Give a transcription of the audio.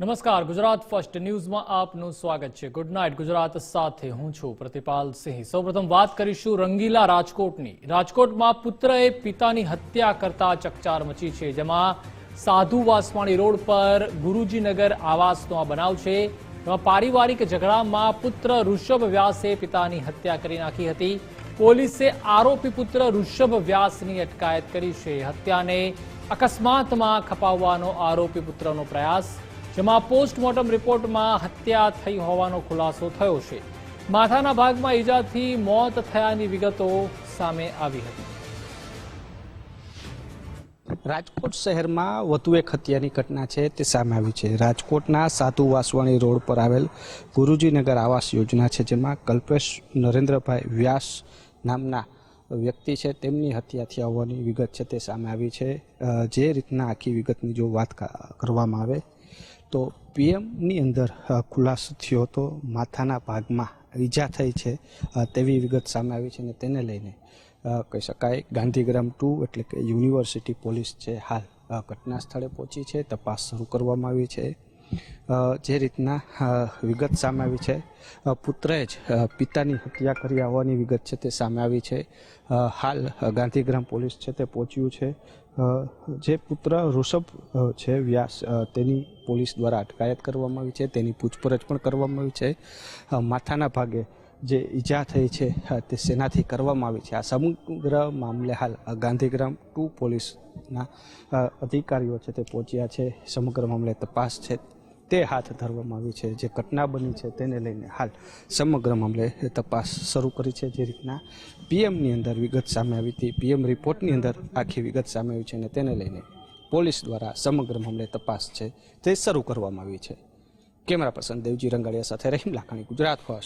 નમસ્કાર, ગુજરાત ફર્સ્ટ ન્યૂઝમાં આપનું સ્વાગત છે. ગુડ નાઇટ ગુજરાત સાથે હું છું પ્રતિપાલ સિંહ. સૌપ્રથમ વાત કરીશું રંગીલા રાજકોટની. રાજકોટમાં પુત્રએ પિતાની હત્યા કરતા ચકચાર મચી છે, જેમાં સાધુ વાસવાણી રોડ પર ગુરુજીનગર આવાસનો આ બનાવ છે. એમાં પારિવારિક ઝઘડામાં પુત્ર ઋષભ વ્યાસે પિતાની હત્યા કરી નાખી હતી. પોલીસે આરોપી પુત્ર ઋષભ વ્યાસની અટકાયત કરી છે. હત્યાને અકસ્માતમાં ખપાવવાનો આરોપી પુત્રનો પ્રયાસ જેમાં પોસ્ટમોર્ટમ રિપોર્ટમાં હત્યા થઈ હોવાનો ખુલાસો થયો છે. માથાના ભાગમાં ઈજાથી મોત થયાની વિગતો સામે આવી હતી. રાજકોટ શહેરમાં વધુ એક હત્યાની ઘટના છે, તે સામે આવી છે. રાજકોટના સાધુ વાસવાણી રોડ પર આવેલ ગુરુજીનગર આવાસ યોજના છે, જેમાં કલ્પેશ નરેન્દ્રભાઈ વ્યાસ નામના વ્યક્તિ છે. તેમની હત્યા થયા હોવાની વિગત છે, તે સામે આવી છે. જે રીતના આખી વિગતની જો વાત કરવામાં આવે તો પીએમની અંદર ખુલાસો થયો હતો માથાના ભાગમાં ઈજા થઈ છે તેવી વિગત સામે આવી છે અને તેને લઈને કહી શકાય ગાંધીગ્રામ ટુ એટલે કે યુનિવર્સિટી પોલીસ છે હાલ ઘટના સ્થળે પહોંચી છે, તપાસ શરૂ કરવામાં આવી છે. જે રીતના વિગત સામે આવી છે. પુત્રએ જ પિતાની હત્યા કરી હોવાની વિગત છે તે સામે આવી છે. હાલ ગાંધીગ્રામ પોલીસ છે તે પહોંચ્યું છે. જે પુત્ર ઋષભ છે વ્યાસ તેની પોલીસ દ્વારા અટકાયત કરવામાં આવી છે. તેની પૂછપરછ પણ કરવામાં આવી છે. માથાના ભાગે જે ઈજા થઈ છે તે સેનાથી કરવામાં આવી છે. આ સમગ્ર મામલે હાલ ગાંધીગ્રામ ટુ પોલીસના અધિકારીઓ છે તે પહોંચ્યા છે. સમગ્ર મામલે તપાસ છે. તે હાથ ધરવામાં આવી છે, જે ઘટના બની છે તેને લઈને હાલ સમગ્ર મામલે તપાસ શરૂ કરી છે. જે રીતના પીએમની અંદર વિગત સામે આવી હતી. પીએમ રિપોર્ટની અંદર આખી વિગત સામે આવી છે અને તેને લઈને પોલીસ દ્વારા સમગ્ર મામલે તપાસ છે તે શરૂ કરવામાં આવી છે. કેમેરા પર્સન દેવજી રંગાડિયા સાથે રહીમ લાખાણી, ગુજરાત ફર્સ્ટ.